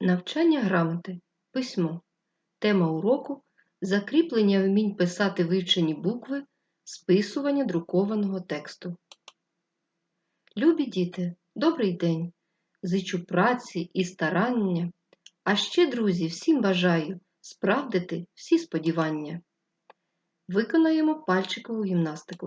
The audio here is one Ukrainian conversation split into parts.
Навчання грамоти. Письмо. Тема уроку закріплення вмінь писати вивчені букви, списування друкованого тексту. Любі діти, добрий день! Зичу праці і старання, а ще, друзі, всім бажаю справдити всі сподівання. Виконаємо пальчикову гімнастику.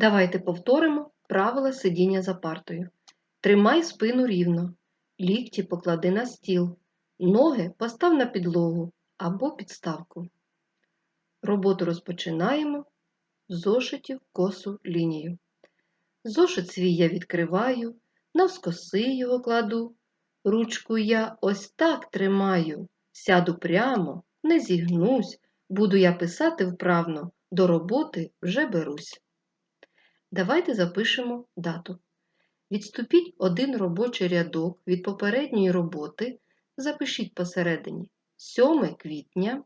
Давайте повторимо правила сидіння за партою. Тримай спину рівно, лікті поклади на стіл, ноги постав на підлогу або підставку. Роботу розпочинаємо в зошиті в косу лінію. Зошит свій я відкриваю, навскоси його кладу. Ручку я ось так тримаю, сяду прямо, не зігнусь, буду я писати вправно, до роботи вже берусь. Давайте запишемо дату. Відступіть один робочий рядок від попередньої роботи, запишіть посередині 7 квітня.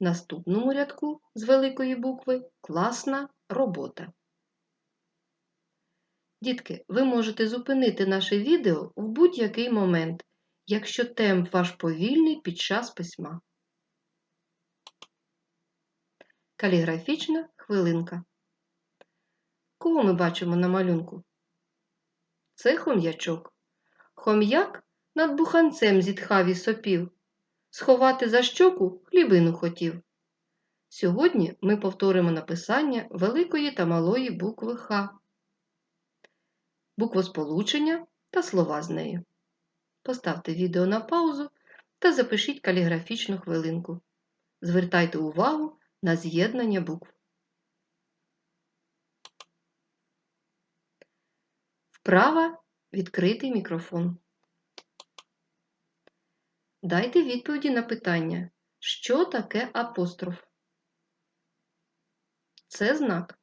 Наступному рядку з великої букви класна робота. Дітки, ви можете зупинити наше відео в будь-який момент, якщо темп ваш повільний під час письма. Каліграфічна хвилинка. Кого ми бачимо на малюнку? Це хом'ячок. Хом'як над буханцем зітхав і сопів. Сховати за щоку хлібину хотів. Сьогодні ми повторимо написання великої та малої букви Х, буквосполучення та слова з нею. Поставте відео на паузу та запишіть каліграфічну хвилинку. Звертайте увагу на з'єднання букв. Вправа відкритий мікрофон. Дайте відповіді на питання, що таке апостроф? Це знак.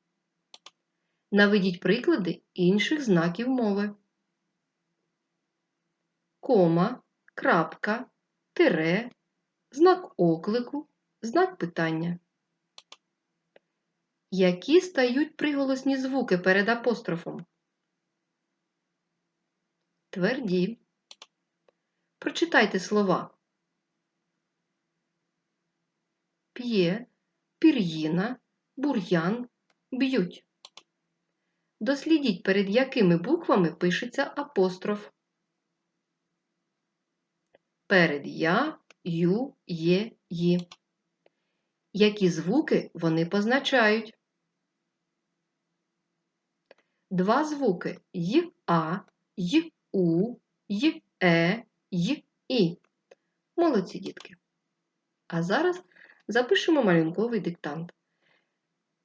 Наведіть приклади інших знаків мови. Кома, крапка, тире, знак оклику, знак питання. Які стають приголосні звуки перед апострофом? Тверді. Прочитайте слова. П'є, пір'їна, бур'ян, б'ють. Дослідіть, перед якими буквами пишеться апостроф. Перед я, ю, є, ї. Які звуки вони позначають? Два звуки й а, й у, й е, й і. Молодці дітки. А зараз запишемо малюнковий диктант.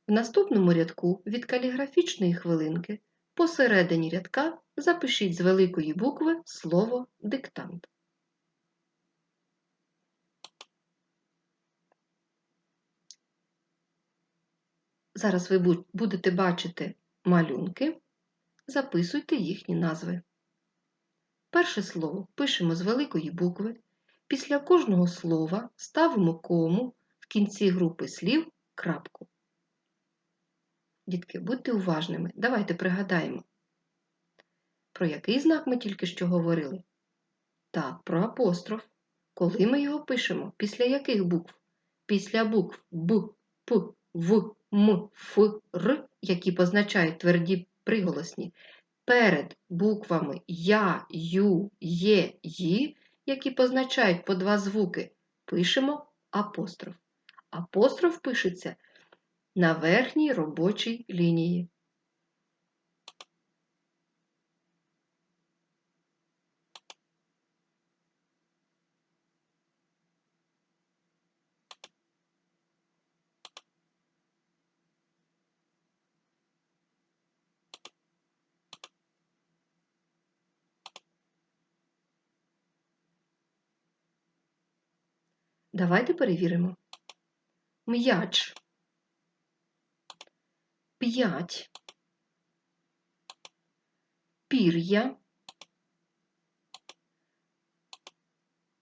В наступному рядку від каліграфічної хвилинки посередині рядка запишіть з великої букви слово диктант. Зараз ви будете бачити малюнки, записуйте їхні назви. Перше слово пишемо з великої букви. Після кожного слова ставимо кому в кінці групи слів крапку. Дітки, будьте уважними. Давайте пригадаємо, про який знак ми тільки що говорили? Так, про апостроф. Коли ми його пишемо? Після яких букв? Після букв Б, П, В, М, Ф, Р, які позначають тверді приголосні, перед буквами Я, Ю, Є, Ї, які позначають по два звуки, пишемо апостроф. Апостроф пишеться на верхній робочій лінії. Давайте перевіримо. М'яч. П'ять. Пір'я.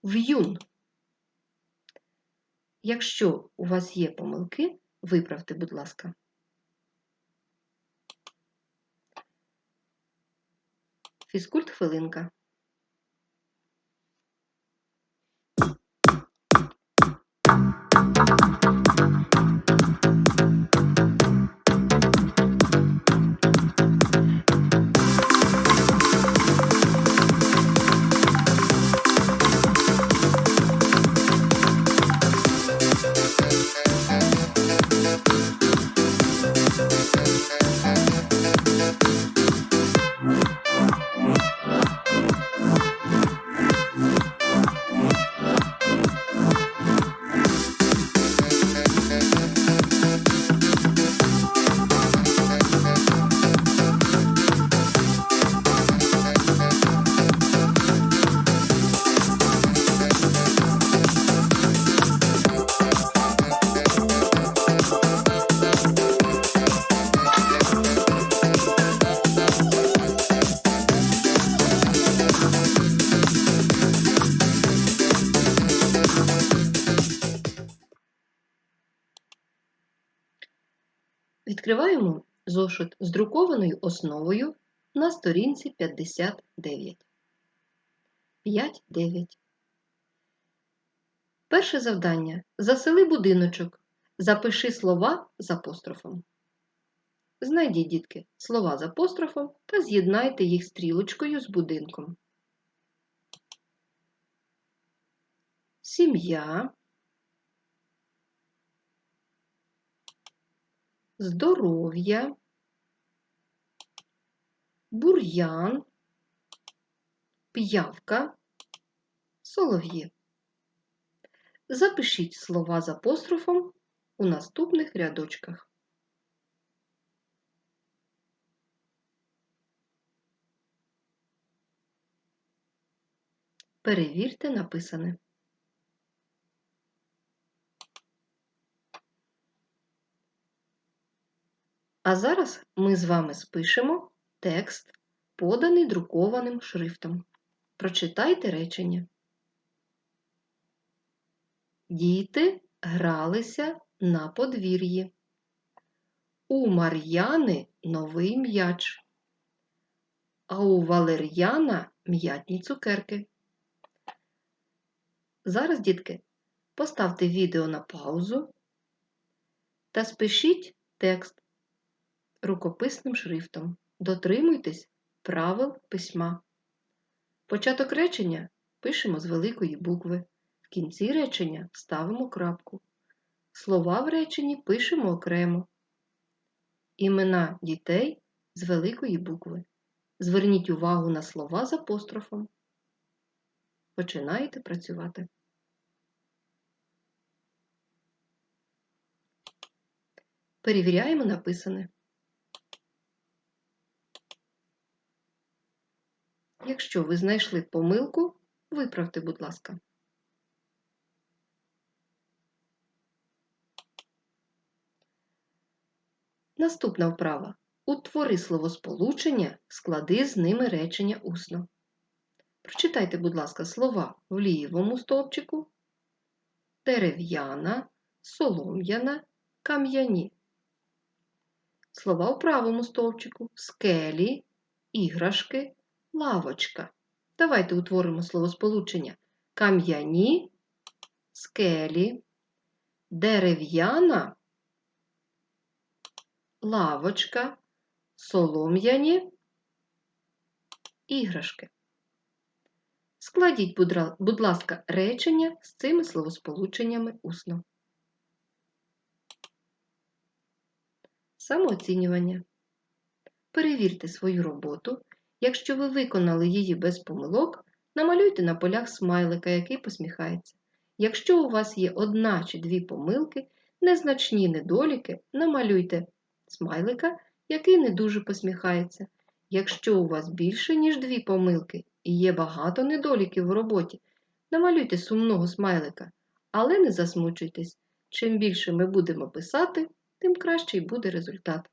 В'юн. Якщо у вас є помилки, виправте, будь ласка. Фізкульт хвилинка. Відкриваємо зошит з друкованою основою на сторінці 59. 5.9. Перше завдання. Засели будиночок. Запиши слова з апострофом. Знайдіть, дітки, слова з апострофом та з'єднайте їх стрілочкою з будинком. Сім'я. Здоров'я, бур'ян, п'явка, солов'ї. Запишіть слова з апострофом у наступних рядочках. Перевірте написане. А зараз ми з вами спишемо текст, поданий друкованим шрифтом. Прочитайте речення. Діти гралися на подвір'ї. У Мар'яни новий м'яч, а у Валер'яна м'ятні цукерки. Зараз, дітки, поставте відео на паузу та спишіть текст рукописним шрифтом. Дотримуйтесь правил письма. Початок речення пишемо з великої букви. В кінці речення ставимо крапку. Слова в реченні пишемо окремо. Імена дітей з великої букви. Зверніть увагу на слова з апострофом. Починаєте працювати. Перевіряємо написане. Якщо ви знайшли помилку, виправте, будь ласка. Наступна вправа. Утвори словосполучення, склади з ними речення усно. Прочитайте, будь ласка, слова в лівому стовпчику, дерев'яна, солом'яна, кам'яні. Слова у правому стовпчику скелі, іграшки, лавочка. Давайте утворимо словосполучення кам'яні, скелі, дерев'яна, лавочка, солом'яні, іграшки. Складіть, будь ласка, речення з цими словосполученнями усно. Самооцінювання. Перевірте свою роботу. Якщо ви виконали її без помилок, намалюйте на полях смайлика, який посміхається. Якщо у вас є одна чи дві помилки, незначні недоліки, намалюйте смайлика, який не дуже посміхається. Якщо у вас більше, ніж дві помилки і є багато недоліків в роботі, намалюйте сумного смайлика, але не засмучуйтесь. Чим більше ми будемо писати, тим кращий буде результат.